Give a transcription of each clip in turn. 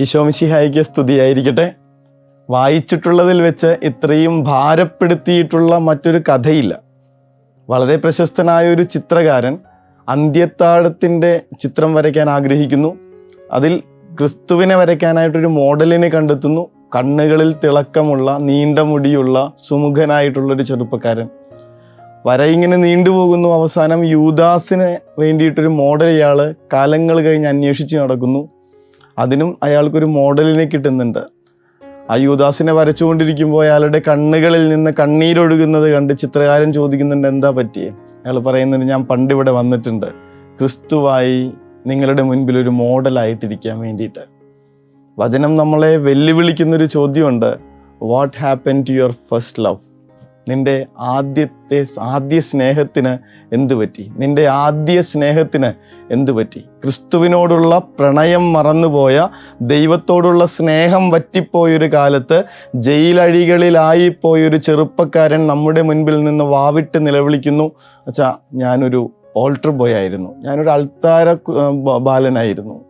ഈശോമിശിഹായിക്ക് സ്തുതിയായിരിക്കട്ടെ. വായിച്ചിട്ടുള്ളതിൽ വെച്ച് ഇത്രയും ഭാരപ്പെടുത്തിയിട്ടുള്ള മറ്റൊരു കഥയില്ല. വളരെ പ്രശസ്തനായ ഒരു ചിത്രകാരൻ അന്ത്യത്താഴത്തിന്റെ ചിത്രം വരയ്ക്കാൻ ആഗ്രഹിക്കുന്നു. അതിൽ ക്രിസ്തുവിനെ വരയ്ക്കാനായിട്ടൊരു മോഡലിനെ കണ്ടെത്തുന്നു. കണ്ണുകളിൽ തിളക്കമുള്ള നീണ്ട മുടിയുള്ള സുമുഖനായിട്ടുള്ളൊരു ചെറുപ്പക്കാരൻ. വര ഇങ്ങനെ നീണ്ടുപോകുന്നു അവസാനം യൂദാസിന് വേണ്ടിയിട്ടൊരു മോഡൽ ഇയാൾ കാലങ്ങൾ കഴിഞ്ഞ് അന്വേഷിച്ച് നടക്കുന്നു. അതിനും അയാൾക്കൊരു മോഡലിനെ കിട്ടുന്നുണ്ട്. ആ യുദാസിനെ വരച്ചുകൊണ്ടിരിക്കുമ്പോൾ അയാളുടെ കണ്ണുകളിൽ നിന്ന് കണ്ണീരൊഴുകുന്നത് കണ്ട് ചിത്രകാരൻ ചോദിക്കുന്നുണ്ട് എന്താ പറ്റിയേ? അയാൾ പറയുന്നുണ്ട് ഞാൻ പണ്ട് ഇവിടെ വന്നിട്ടുണ്ട്. ക്രിസ്തുവായി നിങ്ങളുടെ മുൻപിൽ ഒരു മോഡലായിട്ടിരിക്കാൻ വേണ്ടിയിട്ട്. വചനം നമ്മളെ വെല്ലുവിളിക്കുന്നൊരു ചോദ്യമുണ്ട് what happen to your first love നിന്റെ ആദ്യത്തെ ആദ്യ സ്നേഹത്തിന് എന്തു പറ്റി? നിന്റെ ആദ്യ സ്നേഹത്തിന് എന്തു പറ്റി? ക്രിസ്തുവിനോടുള്ള പ്രണയം മറന്നുപോയ ദൈവത്തോടുള്ള സ്നേഹം വറ്റിപ്പോയൊരു കാലത്ത് ജയിലഴികളിലായി പോയൊരു ചെറുപ്പക്കാരൻ നമ്മുടെ മുൻപിൽ നിന്ന് വാവിട്ട് നിലവിളിക്കുന്നു. അച്ഛാ ഞാനൊരു ഓൾട്ടർ ബോയ് ആയിരുന്നു. ഞാനൊരു അൾത്താര ബാലനായിരുന്നു.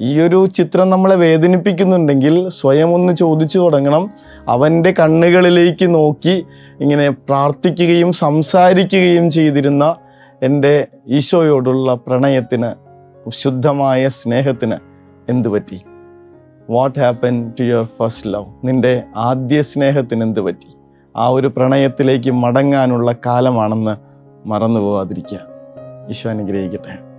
ഈ ഒരു ചിത്രം നമ്മളെ വേദനിപ്പിക്കുന്നുണ്ടെങ്കിൽ സ്വയം ഒന്ന് ചോദിച്ചു തുടങ്ങണം. അവന്റെ കണ്ണുകളിലേക്ക് നോക്കി ഇങ്ങനെ പ്രാർത്ഥിക്കുകയും സംസാരിക്കുകയും ചെയ്തിരുന്ന എന്റെ ഈശോയോടുള്ള പ്രണയത്തിന് ശുദ്ധമായ സ്നേഹത്തിന് എന്തു പറ്റി? What happen to your first love നിന്റെ ആദ്യ സ്നേഹത്തിന് എന്ത് പറ്റി? ആ ഒരു പ്രണയത്തിലേക്ക് മടങ്ങാനുള്ള കാലമാണെന്ന് മറന്നു പോവാതിരിക്കുക ഈശോ അനുഗ്രഹിക്കട്ടെ.